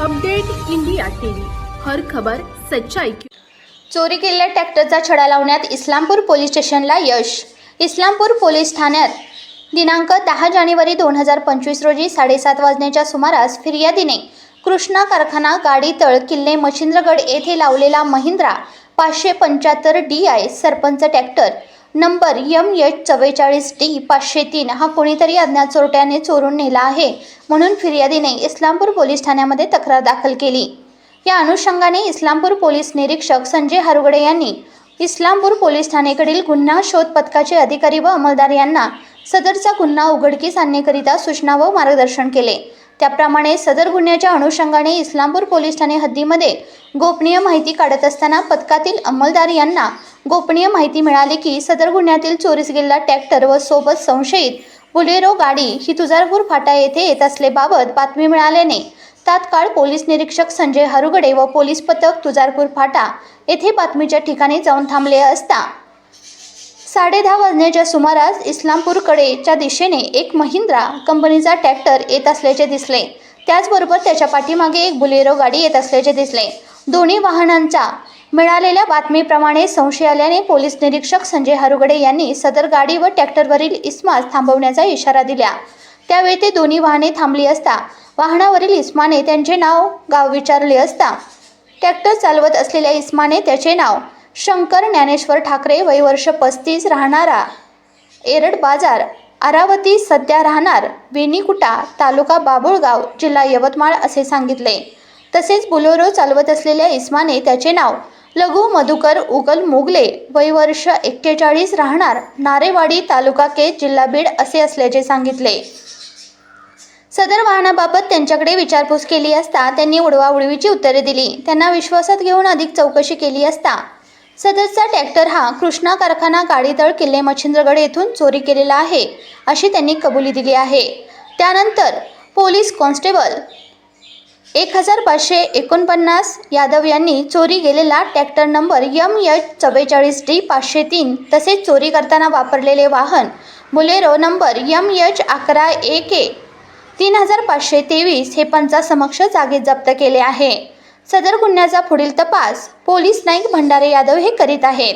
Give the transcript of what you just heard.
Update India TV. हर खबर सच्चाई की चोरी केलेल्या ट्रॅक्टरचा छडा लावण्यात इस्लामपूर पोलीस स्टेशनला यश. इस्लामपूर पोलीस ठाण्यात दिनांक दहा जानेवारी दोन हजार पंचवीस रोजी साडेसात वाजण्याच्या सुमारास फिर्यादीने कृष्णा कारखाना गाडीतळ किल्ले मच्छिंद्रगड येथे लावलेला महिंद्रा पाचशे पंच्याहत्तर D I sarpanch tractor number M H चव्वेचाळीस डी पाचशे तीन हा कोणीतरी अज्ञात चोरट्याने चोरून नेला आहे. म्हणून फिर्यादीने इस्लामपूर पोलीस ठाण्यामध्ये तक्रार दाखल केली. या अनुषंगाने इस्लामपूर पोलीस निरीक्षक संजय हरुगडे यांनी इस्लामपूर पोलीस ठाणेकडील गुन्हा शोध पथकाचे अधिकारी व अंमलदार यांना सदरचा गुन्हा उघडकीस आणण्याकरिता सूचना व मार्गदर्शन केले. त्याप्रमाणे सदर गुन्ह्याच्या अनुषंगाने इस्लामपूर पोलीस ठाणे हद्दीमध्ये गोपनीय माहिती काढत असताना पथकातील अंमलदार यांना गोपनीय माहिती मिळाली की सदर गुन्ह्यातील चोरीस गेलेला ट्रॅक्टर व सोबत संशयित बुलेरो गाडी ही तुझारपूर फाटा येथे येत असल्याबाबत बातमी मिळाल्याने तात्काळ पोलीस निरीक्षक संजय हरुगडे व पोलीस पथक तुझारपूर फाटा येथे बातमीच्या ठिकाणी जाऊन थांबले असता साडेदहा वाजण्याच्या सुमारास इस्लामपूरकडेच्या दिशेने एक महिंद्रा कंपनीचा ट्रॅक्टर येत असल्याचे दिसले. त्याचबरोबर त्याच्या पाठीमागे एक बुलेरो गाडी येत असल्याचे दिसले. दोन्ही वाहनांचा मिळालेल्या बातमीप्रमाणे संशय आल्याने पोलीस निरीक्षक संजय हरुगडे यांनी सदर गाडी व ट्रॅक्टरवरील इस्मास थांबवण्याचा इशारा दिला. त्यावेळी ते दोन्ही वाहने थांबली असता वाहनावरील इस्माने त्यांचे नाव गाव विचारले असता ट्रॅक्टर चालवत असलेल्या इस्माने त्याचे नाव शंकर ज्ञानेश्वर ठाकरे वयवर्ष पस्तीस राहणारा एरड बाजार अरावती सध्या राहणार वेणीकुटा तालुका बाबुळगाव जिल्हा यवतमाळ असे सांगितले. तसेच बुलोरो चालवत असलेल्या इस्माने त्याचे नाव लघु मधुकर उगल मोगले वयवर्ष एक्केचाळीस राहणार नारेवाडी तालुका केज जिल्हा बीड असे असल्याचे सांगितले. सदर वाहनाबाबत त्यांच्याकडे विचारपूस केली असता त्यांनी उडवाउडवीची उत्तरे दिली. त्यांना विश्वासात घेऊन अधिक चौकशी केली असता सदरचा ट्रॅक्टर हा कृष्णा कारखाना काळीदळ किल्ले मच्छिंद्रगड येथून चोरी केलेला आहे अशी त्यांनी कबुली दिली आहे. त्यानंतर पोलीस कॉन्स्टेबल एक हजार पाचशे एकोणपन्नास यादव यांनी चोरी गेलेला ट्रॅक्टर नंबर यम एच चव्वेचाळीस डी पाचशे तीन तसेच चोरी करताना वापरलेले वाहन बुलेरो नंबर यम एच अकरा ए के तीन हजार पाचशे तेवीस हे पंचासमक्ष जागेत जप्त केले आहे. सदर गुन्ह्याचा पुढील तपास पोलीस नाईक भंडारे यादव हे करीत आहेत.